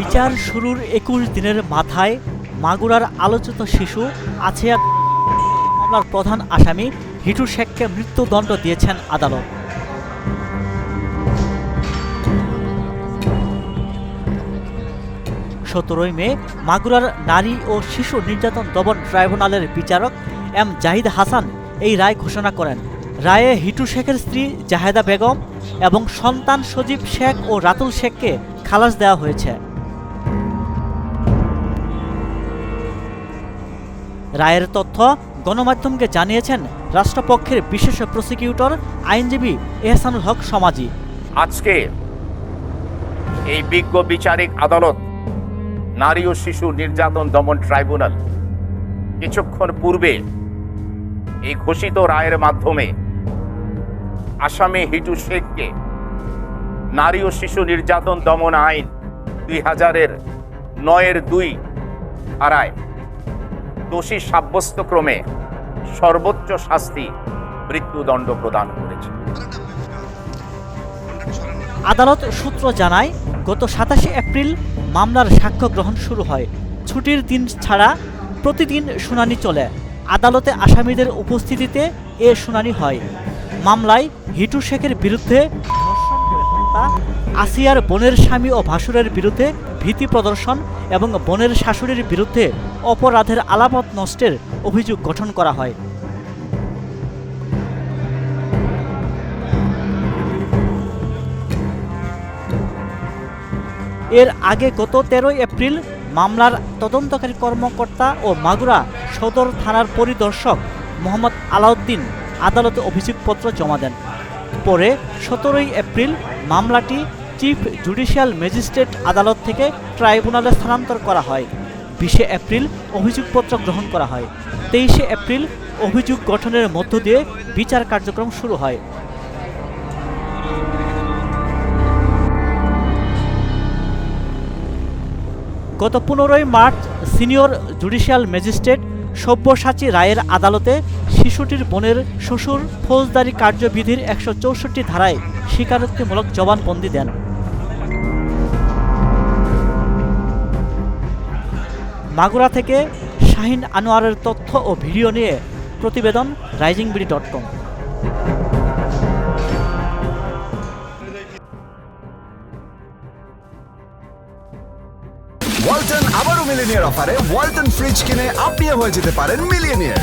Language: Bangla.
বিচার শুরুর একুশ দিনের মাথায় মাগুরার আলোচিত শিশু আছে মামলার প্রধান আসামি হিটু শেখকে মৃত্যুদণ্ড দিয়েছেন আদালত। সতেরোই মে মাগুরার নারী ও শিশু নির্যাতন দমন ট্রাইব্যুনালের বিচারক এম জাহিদ হাসান এই রায় ঘোষণা করেন। রায়ে হিটু শেখের স্ত্রী জাহেদা বেগম এবং সন্তান সজীব শেখ ও রাতুল শেখকে খালাস দেওয়া হয়েছে। রায়ের তথ্য গণমাধ্যমকে জানিয়েছেন রাষ্ট্রপক্ষের বিশেষ প্রসিকিউটর আইনজীবী এহসানুল হক সমাজি। আজকে এই বিজ্ঞ বিচারিক আদালত নারী ও শিশু নির্যাতন দমন ট্রাইব্যুনাল কিছুক্ষণ পূর্বে এই ঘোষিত রায়ের মাধ্যমে আসামি হিটু শেখকে নারী ও শিশু নির্যাতন দমন আইন দুই হাজারের নয়ের দুই ধারায় দোষী সাব্যস্ত ক্রমে সর্বোচ্চ শাস্তি মৃত্যুদণ্ড প্রদান করেছে। আদালত সূত্র জানায়, গত সাতাশে এপ্রিল মামলার সাক্ষ্য গ্রহণ শুরু হয়। ছুটির দিন ছাড়া প্রতিদিন শুনানি চলে। আদালতে আসামিদের উপস্থিতিতে এ শুনানি হয়। মামলায় হিটু শেখের বিরুদ্ধে হত্যা আসিয়ার বোনের স্বামী ও ভাসুরের বিরুদ্ধে ভীতি প্রদর্শন এবং বোনের শাশুড়ির বিরুদ্ধে অপরাধের আলামত নষ্টের অভিযোগ গঠন করা হয়। এর আগে গত তেরোই এপ্রিল মামলার তদন্তকারী কর্মকর্তা ও মাগুরা সদর থানার পরিদর্শক মোহাম্মদ আলাউদ্দিন আদালতে অভিযোগপত্র জমা দেন। পরে সতেরোই এপ্রিল মামলাটি চিফ জুডিশিয়াল ম্যাজিস্ট্রেট আদালত থেকে ট্রাইব্যুনালে স্থানান্তর করা হয়। বিশে এপ্রিল অভিযোগপত্র গ্রহণ করা হয়। তেইশে এপ্রিল অভিযোগ গঠনের মধ্য দিয়ে বিচার কার্যক্রম শুরু হয়। গত পনেরোই March senior judicial magistrate Sabyasachi রায়ের আদালতে শিশুটির বোনের শ্বশুর ফৌজদারি কার্যবিধির একশো চৌষট্টি ধারায় স্বীকারোক্তিমূলক জবানবন্দি দেন। মাগুরা থেকে শাহিন আনোয়ারের তথ্য ও ভিডিও নিয়ে প্রতিবেদন Rising BD dot com. Walton আবারও মিলিনিয়ার অফারে ওয়ালটন ফ্রিজ কিনে আপনিও হয়ে যেতে পারেন মিলিয়নিয়ার।